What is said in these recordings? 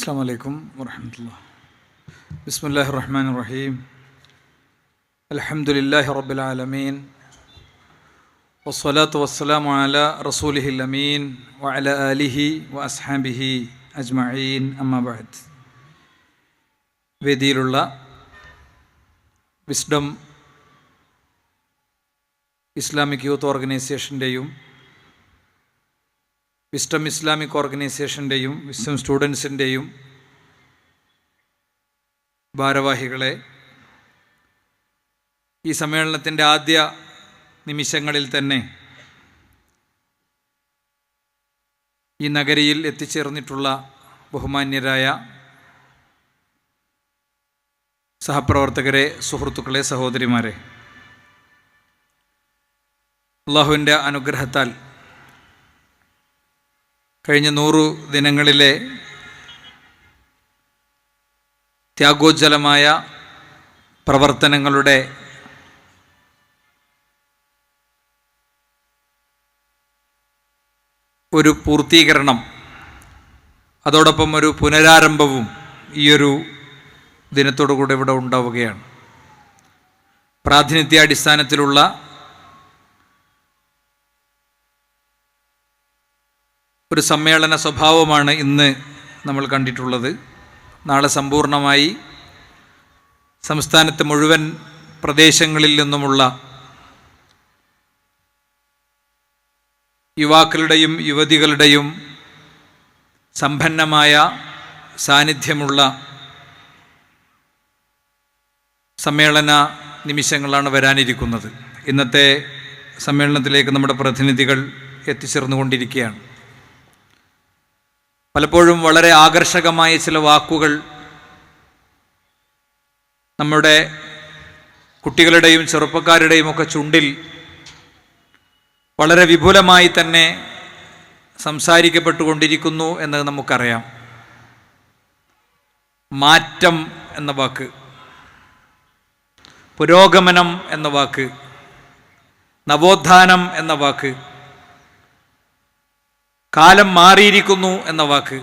അസ്സാം വലൈക്കും വർഹമത്തുള്ള ബിസ്മുല്ലാഹി റഹ്മാൻ റഹീം അലഹമുല്ലാഹി റബ്ബുലാലമീൻ വസ്സലാത്തു വസ്സലാം അല റസൂലിഹി അമീൻ വഅല അലിഹി വ അസ്ഹാബിഹി അജ്മഈൻ. അമ്മാബാദ് വേദിയിലുള്ള വിസ്ഡം ഇസ്ലാമിക് യൂത്ത് ഓർഗനൈസേഷന്റെയും വിസ്റ്റം ഇസ്ലാമിക് ഓർഗനൈസേഷന്റെയും വിസ്റ്റം സ്റ്റുഡൻസിന്റെയും ഭാരവാഹികളെ ഈ സമ്മേളനത്തിന്റെ ആദ്യ നിമിഷങ്ങളിൽ തന്നെ ഈ നഗരിയിൽ എത്തിച്ചേർന്നിട്ടുള്ള ബഹുമാന്യരായ സഹപ്രവർത്തകരെ സുഹൃത്തുക്കളെ സഹോദരിമാരെ അള്ളാഹുവിന്റെ അനുഗ്രഹത്താൽ കഴിഞ്ഞ നൂറു ദിനങ്ങളിലെ ത്യാഗോജ്ജലമായ പ്രവർത്തനങ്ങളുടെ ഒരു പൂർത്തീകരണം അതോടൊപ്പം ഒരു പുനരാരംഭവും ഈയൊരു ദിനത്തോടു കൂടെ ഇവിടെ ഉണ്ടാവുകയാണ്. പ്രാതിനിധ്യാടിസ്ഥാനത്തിലുള്ള ഒരു സമ്മേളന സ്വഭാവമാണ് ഇന്ന് നമ്മൾ കണ്ടിട്ടുള്ളത്. നാളെ സമ്പൂർണമായി സംസ്ഥാനത്തെ മുഴുവൻ പ്രദേശങ്ങളിൽ നിന്നുമുള്ള യുവാക്കളുടെയും യുവതികളുടെയും സമ്പന്നമായ സാന്നിധ്യമുള്ള സമ്മേളന നിമിഷങ്ങളാണ് വരാനിരിക്കുന്നത്. ഇന്നത്തെ സമ്മേളനത്തിലേക്ക് നമ്മുടെ പ്രതിനിധികൾ എത്തിച്ചേർന്നുകൊണ്ടിരിക്കുകയാണ്. പലപ്പോഴും വളരെ ആകർഷകമായ ചില വാക്കുകൾ നമ്മുടെ കുട്ടികളുടെയും ചെറുപ്പക്കാരുടെയും ഒക്കെ ചുണ്ടിൽ വളരെ വിപുലമായി തന്നെ സംസാരിക്കപ്പെട്ടുകൊണ്ടിരിക്കുന്നു എന്ന് നമുക്കറിയാം. മാറ്റം എന്ന വാക്ക് പുരോഗമനം എന്ന വാക്ക് നവോത്ഥാനം എന്ന വാക്ക് കാലം മാറിയിരിക്കുന്നു എന്ന വാക്ക്.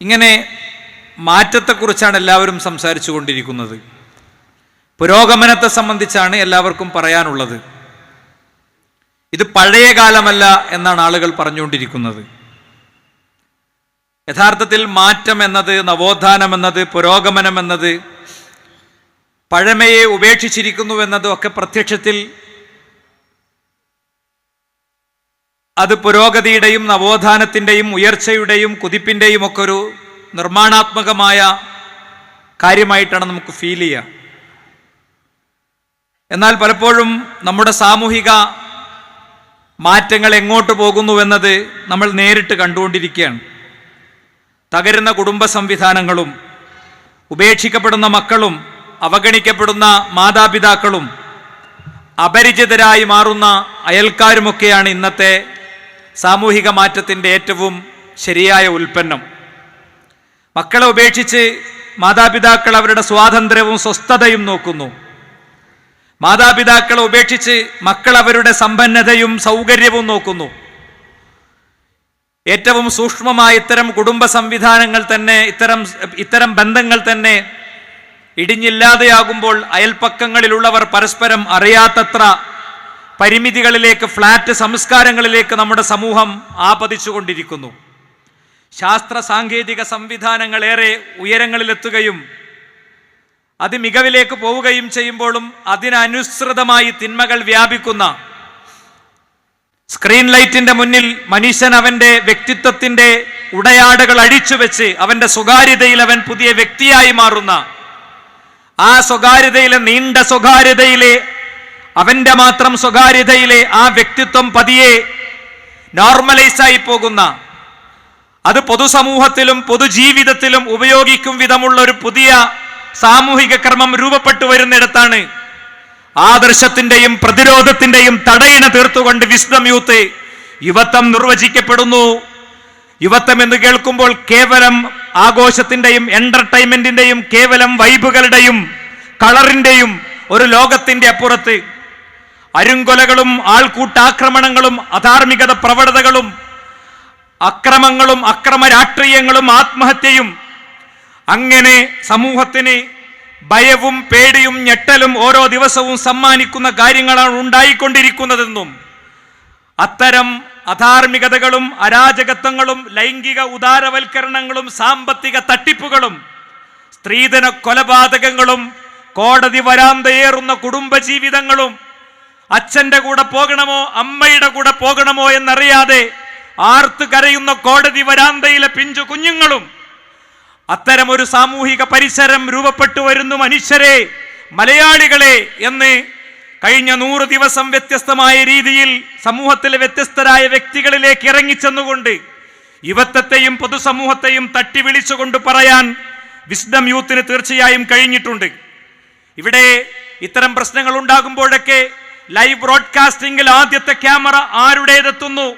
ഇങ്ങനെ മാറ്റത്തെക്കുറിച്ചാണ് എല്ലാവരും സംസാരിച്ചു കൊണ്ടിരിക്കുന്നത് പുരോഗമനത്തെ സംബന്ധിച്ചാണ് എല്ലാവർക്കും പറയാനുള്ളത്. ഇത് പഴയ കാലമല്ല എന്നാണ് ആളുകൾ പറഞ്ഞുകൊണ്ടിരിക്കുന്നത്. യഥാർത്ഥത്തിൽ മാറ്റം എന്നത് നവോത്ഥാനം എന്നത് പുരോഗമനം എന്നത് പഴമയെ ഉപേക്ഷിച്ചിരിക്കുന്നുവെന്നതും ഒക്കെ പ്രത്യക്ഷത്തിൽ അത് പുരോഗതിയുടെയും നവോത്ഥാനത്തിന്റെയും ഉയർച്ചയുടെയും കുതിപ്പിന്റെയും ഒക്കെ ഒരു നിർമ്മാണാത്മകമായ കാര്യമായിട്ടാണ് നമുക്ക് ഫീൽ ചെയ്യുക. എന്നാൽ പലപ്പോഴും നമ്മുടെ സാമൂഹിക മാറ്റങ്ങൾ എങ്ങോട്ട് പോകുന്നുവെന്നത് നമ്മൾ നേരിട്ട് കണ്ടുകൊണ്ടിരിക്കുകയാണ്. തകരുന്ന കുടുംബ സംവിധാനങ്ങളും ഉപേക്ഷിക്കപ്പെടുന്ന മക്കളും അവഗണിക്കപ്പെടുന്ന മാതാപിതാക്കളും അപരിചിതരായി മാറുന്ന അയൽക്കാരുമൊക്കെയാണ് ഇന്നത്തെ സാമൂഹിക മാറ്റത്തിന്റെ ഏറ്റവും ശരിയായ ഉൽപ്പന്നം. മക്കളെ ഉപേക്ഷിച്ച് മാതാപിതാക്കൾ അവരുടെ സ്വാതന്ത്ര്യവും സ്വസ്ഥതയും നോക്കുന്നു. മാതാപിതാക്കളെ ഉപേക്ഷിച്ച് മക്കൾ അവരുടെ സമ്പന്നതയും സൗകര്യവും നോക്കുന്നു. ഏറ്റവും സൂക്ഷ്മമായ ഇത്തരം കുടുംബ സംവിധാനങ്ങൾ തന്നെ ഇത്തരം ഇത്തരം ബന്ധങ്ങൾ തന്നെ ഇടിഞ്ഞില്ലാതെയാകുമ്പോൾ അയൽപ്പക്കങ്ങളിലുള്ളവർ പരസ്പരം അറിയാത്തത്ര പരിമിതികളിലേക്ക് ഫ്ലാറ്റ് സംസ്കാരങ്ങളിലേക്ക് നമ്മുടെ സമൂഹം ആപതിച്ചുകൊണ്ടിരിക്കുന്നു. ശാസ്ത്ര സാങ്കേതിക സംവിധാനങ്ങൾ ഏറെ ഉയരങ്ങളിലെത്തുകയും അത് മികവിലേക്ക് പോവുകയും ചെയ്യുമ്പോഴും അതിനനുസൃതമായി തിന്മകൾ വ്യാപിക്കുന്ന സ്ക്രീൻ ലൈറ്റിന്റെ മുന്നിൽ മനുഷ്യൻ അവന്റെ വ്യക്തിത്വത്തിന്റെ ഉടയാടകൾ അഴിച്ചുവെച്ച് അവന്റെ സ്വകാര്യതയിൽ അവൻ പുതിയ വ്യക്തിയായി മാറുന്ന ആ സ്വകാര്യതയിലെ നീണ്ട സ്വകാര്യതയിലെ അവന്റെ മാത്രം സ്വകാര്യതയിലെ ആ വ്യക്തിത്വം പതിയെ നോർമലൈസായി പോകുന്ന അത് പൊതുസമൂഹത്തിലും പൊതുജീവിതത്തിലും ഉപയോഗിക്കും വിധമുള്ള ഒരു പുതിയ സാമൂഹിക ക്രമം രൂപപ്പെട്ടു വരുന്നിടത്താണ് ആദർശത്തിന്റെയും പ്രതിരോധത്തിന്റെയും തടയിണ തീർത്തുകൊണ്ട് വിസ്ഡം യൂത്ത് യുവത്വം നിർവചിക്കപ്പെടുന്നു. യുവത്വം എന്ന് കേൾക്കുമ്പോൾ കേവലം ആഘോഷത്തിന്റെയും എന്റർടൈൻമെന്റിന്റെയും കേവലം വൈബുകളുടെയും കളറിന്റെയും ഒരു ലോകത്തിന്റെ അപ്പുറത്ത് അരുങ്കൊലകളും ആൾക്കൂട്ടാക്രമണങ്ങളും അധാർമികത പ്രവണതകളും അക്രമങ്ങളും അക്രമ രാഷ്ട്രീയങ്ങളും ആത്മഹത്യയും അങ്ങനെ സമൂഹത്തിന് ഭയവും പേടിയും ഞെട്ടലും ഓരോ ദിവസവും സമ്മാനിക്കുന്ന കാര്യങ്ങളാണ് ഉണ്ടായിക്കൊണ്ടിരിക്കുന്നതെന്നും അത്തരം അധാർമികതകളും അരാജകത്വങ്ങളും ലൈംഗിക ഉദാരവൽക്കരണങ്ങളും സാമ്പത്തിക തട്ടിപ്പുകളും സ്ത്രീധന കൊലപാതകങ്ങളും കോടതി വരാന്തയേറുന്ന കുടുംബജീവിതങ്ങളും അച്ഛന്റെ കൂടെ പോകണമോ അമ്മയുടെ കൂടെ പോകണമോ എന്നറിയാതെ ആർത്ത് കരയുന്ന കോടതി വരാന്തയിലെ പിഞ്ചു കുഞ്ഞുങ്ങളും അത്തരം ഒരു സാമൂഹിക പരിസരം രൂപപ്പെട്ടു വരുന്നു മനുഷ്യരെ മലയാളികളെ എന്ന് കഴിഞ്ഞ നൂറ് ദിവസം വ്യത്യസ്തമായ രീതിയിൽ സമൂഹത്തിലെ വ്യത്യസ്തരായ വ്യക്തികളിലേക്ക് ഇറങ്ങിച്ചെന്നുകൊണ്ട് യുവത്വത്തെയും പൊതുസമൂഹത്തെയും തട്ടി വിളിച്ചുകൊണ്ട് പറയാൻ വിസ്ഡം യൂത്തിന് തീർച്ചയായും കഴിഞ്ഞിട്ടുണ്ട്. ഇവിടെ ഇത്തരം പ്രശ്നങ്ങൾ ഉണ്ടാകുമ്പോഴൊക്കെ ലൈവ് ബ്രോഡ്കാസ്റ്റിംഗിൽ ആദ്യത്തെ ക്യാമറ ആരുടേതെത്തുന്നു?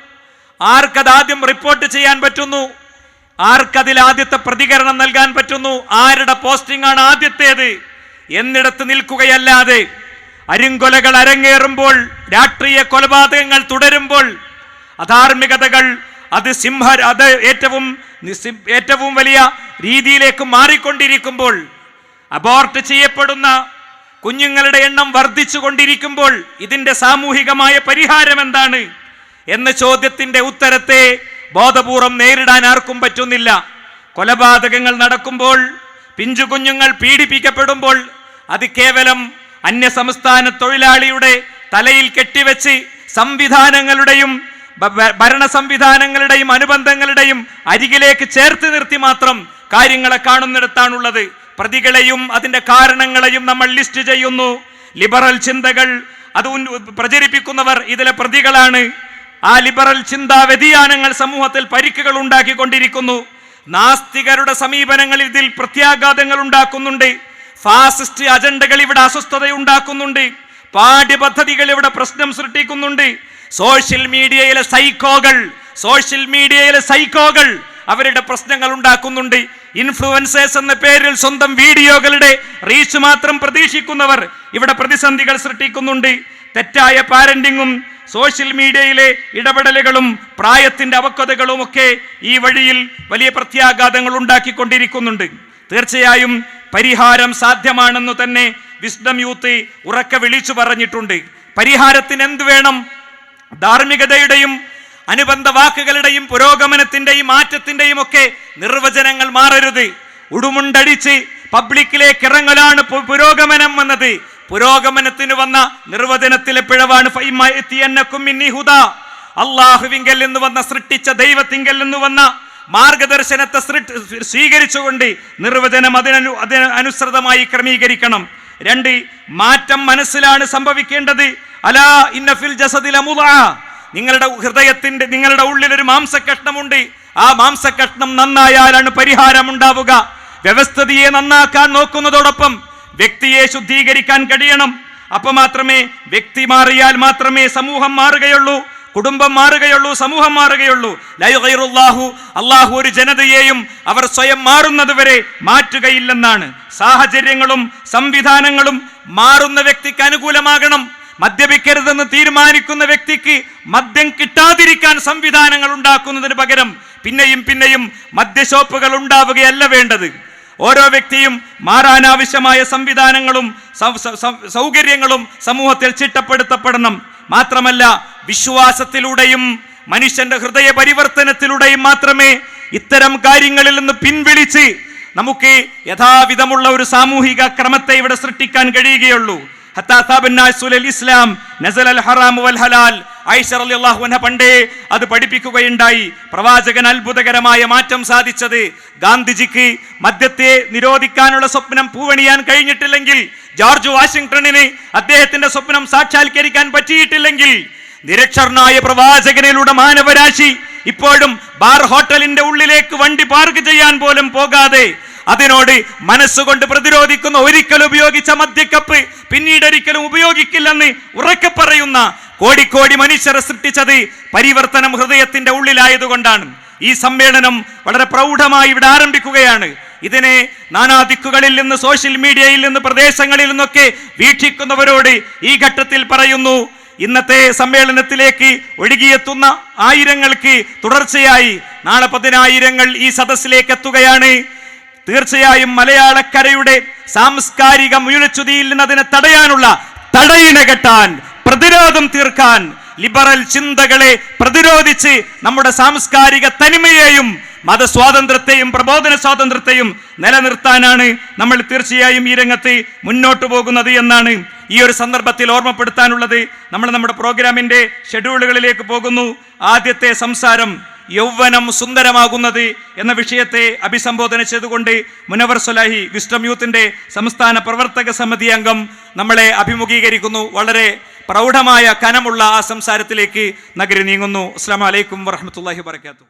ആർക്കത് ആദ്യം റിപ്പോർട്ട് ചെയ്യാൻ പറ്റുന്നു? ആർക്കതിൽ ആദ്യത്തെ പ്രതികരണം നൽകാൻ പറ്റുന്നു? ആരുടെ പോസ്റ്റിംഗ് ആണ് ആദ്യത്തേത്? എന്നിടത്ത് നിൽക്കുകയല്ലാതെ അരിങ്കൊലകൾ അരങ്ങേറുമ്പോൾ രാഷ്ട്രീയ കൊലപാതകങ്ങൾ തുടരുമ്പോൾ അധാർമികതകൾ അത് സിംഹ അത് ഏറ്റവും ഏറ്റവും വലിയ രീതിയിലേക്ക് മാറിക്കൊണ്ടിരിക്കുമ്പോൾ അബോർട്ട് ചെയ്യപ്പെടുന്ന കുഞ്ഞുങ്ങളുടെ എണ്ണം വർദ്ധിച്ചു കൊണ്ടിരിക്കുമ്പോൾ ഇതിന്റെ സാമൂഹികമായ പരിഹാരം എന്താണ്? എന്ന ചോദ്യത്തിന്റെ ഉത്തരത്തെ ബോധപൂർവം നേരിടാൻ ആർക്കും പറ്റുന്നില്ല. കൊലപാതകങ്ങൾ നടക്കുമ്പോൾ പിഞ്ചു കുഞ്ഞുങ്ങൾ പീഡിപ്പിക്കപ്പെടുമ്പോൾ അത് കേവലം അന്യ സംസ്ഥാന തൊഴിലാളിയുടെ തലയിൽ കെട്ടിവെച്ച് സംവിധാനങ്ങളുടെയും ഭരണ സംവിധാനങ്ങളുടെയും അനുബന്ധങ്ങളുടെയും അരികിലേക്ക് ചേർത്ത് നിർത്തി മാത്രം കാര്യങ്ങളെ കാണുന്നിടത്താണുള്ളത്. പ്രതികളെയും അതിന്റെ കാരണങ്ങളെയും നമ്മൾ ലിസ്റ്റ് ചെയ്യുന്നു. ലിബറൽ ചിന്തകൾ അത് പ്രചരിപ്പിക്കുന്നവർ ഇതിലെ പ്രതികളാണ്. ആ ലിബറൽ ചിന്താ വ്യതിയാനങ്ങൾ സമൂഹത്തിൽ പരിക്കുകൾ ഉണ്ടാക്കിക്കൊണ്ടിരിക്കുന്നു. നാസ്തികരുടെ സമീപനങ്ങൾ ഇതിൽ പ്രത്യാഘാതങ്ങൾ ഉണ്ടാക്കുന്നുണ്ട്. ഫാസിസ്റ്റ് അജണ്ടകൾ ഇവിടെ അസ്വസ്ഥത ഉണ്ടാക്കുന്നുണ്ട്. പാഠ്യപദ്ധതികൾ ഇവിടെ പ്രശ്നം സൃഷ്ടിക്കുന്നുണ്ട്. സോഷ്യൽ മീഡിയയിലെ സൈക്കോകൾ സോഷ്യൽ മീഡിയയിലെ സൈക്കോകൾ അവരുടെ പ്രശ്നങ്ങൾ ഉണ്ടാക്കുന്നുണ്ട്. ഇൻഫ്ലുവൻസേഴ്സ് എന്ന പേരിൽ സ്വന്തം വീഡിയോകളുടെ റീച്ച് മാത്രം പ്രതീക്ഷിക്കുന്നവർ ഇവിടെ പ്രതിസന്ധികൾ സൃഷ്ടിക്കുന്നുണ്ട്. തെറ്റായ പാരന്റിങ്ങും സോഷ്യൽ മീഡിയയിലെ ഇടപെടലുകളും പ്രായത്തിന്റെ അവക്വതകളും ഒക്കെ ഈ വഴിയിൽ വലിയ പ്രത്യാഘാതങ്ങൾ ഉണ്ടാക്കിക്കൊണ്ടിരിക്കുന്നുണ്ട്. തീർച്ചയായും പരിഹാരം സാധ്യമാണെന്ന് തന്നെ വിസ്ഡം യൂത്ത് ഉറക്കെ വിളിച്ചു പറഞ്ഞിട്ടുണ്ട്. പരിഹാരത്തിന് എന്ത് വേണം? ധാർമ്മികതയുടെയും അനുബന്ധ വാക്കുകളുടെയും പുരോഗമനത്തിന്റെയും മാറ്റത്തിന്റെയും ഒക്കെ നിർവചനങ്ങൾ മാറരുത്. ഉടുമുണ്ടടിച്ച് പബ്ലിക്കിലേക്ക് ഇറങ്ങലാണ് പുരോഗമനം വന്നത്. പുരോഗമനത്തിന് വന്ന നിർവചനത്തിലെ പിഴവാണ്. അള്ളാഹുവിങ്കൽ നിന്ന് വന്ന സൃഷ്ടിച്ച ദൈവത്തിങ്കൽ നിന്ന് വന്ന മാർഗദർശനത്തെ സ്വീകരിച്ചുകൊണ്ട് നിർവചനം അതിനു അതിന് അനുസൃതമായി ക്രമീകരിക്കണം. രണ്ട് മാറ്റം മനസ്സിലാണ് സംഭവിക്കേണ്ടത്. അലാ ഇന്നഫിൽ ജസദില മുളാ നിങ്ങളുടെ ഹൃദയത്തിന്റെ നിങ്ങളുടെ ഉള്ളിൽ ഒരു മാംസക്കഷ്ണമുണ്ട്. ആ മാംസക്കഷ്ണം നന്നായാലാണ് പരിഹാരം ഉണ്ടാവുക വ്യവസ്ഥിതിയെ നന്നാക്കാൻ നോക്കുന്നതോടൊപ്പം വ്യക്തിയെ ശുദ്ധീകരിക്കാൻ കഴിയണം. അപ്പൊ മാത്രമേ വ്യക്തി മാറിയാൽ മാത്രമേ സമൂഹം മാറുകയുള്ളൂ കുടുംബം മാറുകയുള്ളൂ സമൂഹം മാറുകയുള്ളൂ. ലൈറല്ലാഹു അള്ളാഹു ഒരു ജനതയെയും അവർ സ്വയം മാറുന്നതുവരെ മാറ്റുകയില്ലെന്നാണ്. സാഹചര്യങ്ങളും സംവിധാനങ്ങളും മാറുന്ന വ്യക്തിക്ക് അനുകൂലമാകണം. മദ്യപിക്കരുതെന്ന് തീരുമാനിക്കുന്ന വ്യക്തിക്ക് മദ്യം കിട്ടാതിരിക്കാൻ സംവിധാനങ്ങൾ ഉണ്ടാക്കുന്നതിന് പകരം പിന്നെയും പിന്നെയും മദ്യഷോപ്പുകൾ ഉണ്ടാവുകയല്ല വേണ്ടത്. ഓരോ വ്യക്തിയും മാറാനാവശ്യമായ സംവിധാനങ്ങളും സൗകര്യങ്ങളും സമൂഹത്തിൽ ചിട്ടപ്പെടുത്തപ്പെടണം. മാത്രമല്ല വിശ്വാസത്തിലൂടെയും മനുഷ്യന്റെ ഹൃദയ പരിവർത്തനത്തിലൂടെയും മാത്രമേ ഇത്തരം കാര്യങ്ങളിൽ നിന്ന് പിൻവിളിച്ച് നമുക്ക് യഥാവിധമുള്ള ഒരു സാമൂഹിക ക്രമത്തെ ഇവിടെ സൃഷ്ടിക്കാൻ കഴിയുകയുള്ളൂ. ഇസ്ലാം നസൽ അൽ ഹറാം വൽ ഹലാൽ. ആയിഷ റളിയല്ലാഹു അൻഹ പണ്ടേ അത് പഠിപ്പിക്കുകയുണ്ടായി. പ്രവാചകൻ അത്ഭുതകരമായ മാറ്റം സാധിച്ചത് ഗാന്ധിജിക്ക് മദ്യത്തെ നിരോധിക്കാനുള്ള സ്വപ്നം പൂവണിയാൻ കഴിഞ്ഞിട്ടില്ലെങ്കിൽ ജോർജ് വാഷിംഗ്ടണിന് അദ്ദേഹത്തിന്റെ സ്വപ്നം സാക്ഷാത്കരിക്കാൻ പറ്റിയിട്ടില്ലെങ്കിൽ നിരക്ഷരനായ പ്രവാചകനിലൂടെ മാനവരാശി ഇപ്പോഴും ബാർ ഹോട്ടലിന്റെ ഉള്ളിലേക്ക് വണ്ടി പാർക്ക് ചെയ്യാൻ പോലും പോകാതെ അതിനോട് മനസ്സുകൊണ്ട് പ്രതിരോധിക്കുന്ന ഒരിക്കൽ ഉപയോഗിച്ച മദ്യക്കപ്പ് പിന്നീട് ഒരിക്കലും ഉപയോഗിക്കില്ലെന്ന് ഉറക്കെ പറയുന്ന കോടിക്കോടി മനുഷ്യരെ സൃഷ്ടിച്ചത് പരിവർത്തനം ഹൃദയത്തിന്റെ ഉള്ളിലായതുകൊണ്ടാണ്. ഈ സമ്മേളനം വളരെ പ്രൗഢമായി ഇവിടെ ആരംഭിക്കുകയാണ്. ഇതിനെ നാനാദിക്കുകളിൽ നിന്ന് സോഷ്യൽ മീഡിയയിൽ നിന്ന് പ്രദേശങ്ങളിൽ നിന്നൊക്കെ വീക്ഷിക്കുന്നവരോട് ഈ ഘട്ടത്തിൽ പറയുന്നു ഇന്നത്തെ സമ്മേളനത്തിലേക്ക് ഒഴുകിയെത്തുന്ന ആയിരങ്ങൾക്ക് തുടർച്ചയായി നാളെ പതിനായിരങ്ങൾ ഈ സദസ്സിലേക്ക് എത്തുകയാണ്. തീർച്ചയായും മലയാളക്കരയുടെ സാംസ്കാരിക മുയലച്ചുതിയില്ലെന്നതിനെ തടയാനുള്ള തടയിണ കെട്ടാൻ പ്രതിരോധം തീർക്കാൻ ലിബറൽ ചിന്തകളെ പ്രതിരോധിച്ച് നമ്മുടെ സാംസ്കാരിക തനിമയെയും മതസ്വാതന്ത്ര്യത്തെയും പ്രബോധന സ്വാതന്ത്ര്യത്തെയും നിലനിർത്താനാണ് നമ്മൾ തീർച്ചയായും ഈ രംഗത്ത് മുന്നോട്ട് പോകുന്നത് എന്നാണ് ഈ ഒരു സന്ദർഭത്തിൽ ഓർമ്മപ്പെടുത്താനുള്ളത്. നമ്മൾ നമ്മുടെ പ്രോഗ്രാമിന്റെ ഷെഡ്യൂളുകളിലേക്ക് പോകുന്നു. ആദ്യത്തെ സംസാരം യൗവനം സുന്ദരമാകുന്നത് എന്ന വിഷയത്തെ അഭിസംബോധന ചെയ്തുകൊണ്ട് മുനവർ സുലാഹി വിസ്റ്റം യൂത്തിന്റെ സംസ്ഥാന പ്രവർത്തക സമിതി അംഗം നമ്മളെ അഭിമുഖീകരിക്കുന്നു. വളരെ പ്രൗഢമായ കനമുള്ള ആ സംസാരത്തിലേക്ക് നഗരി നീങ്ങുന്നു. അസ്സാം വലൈക്കും വറഹമത്തല്ലാഹി വർക്കാത്തു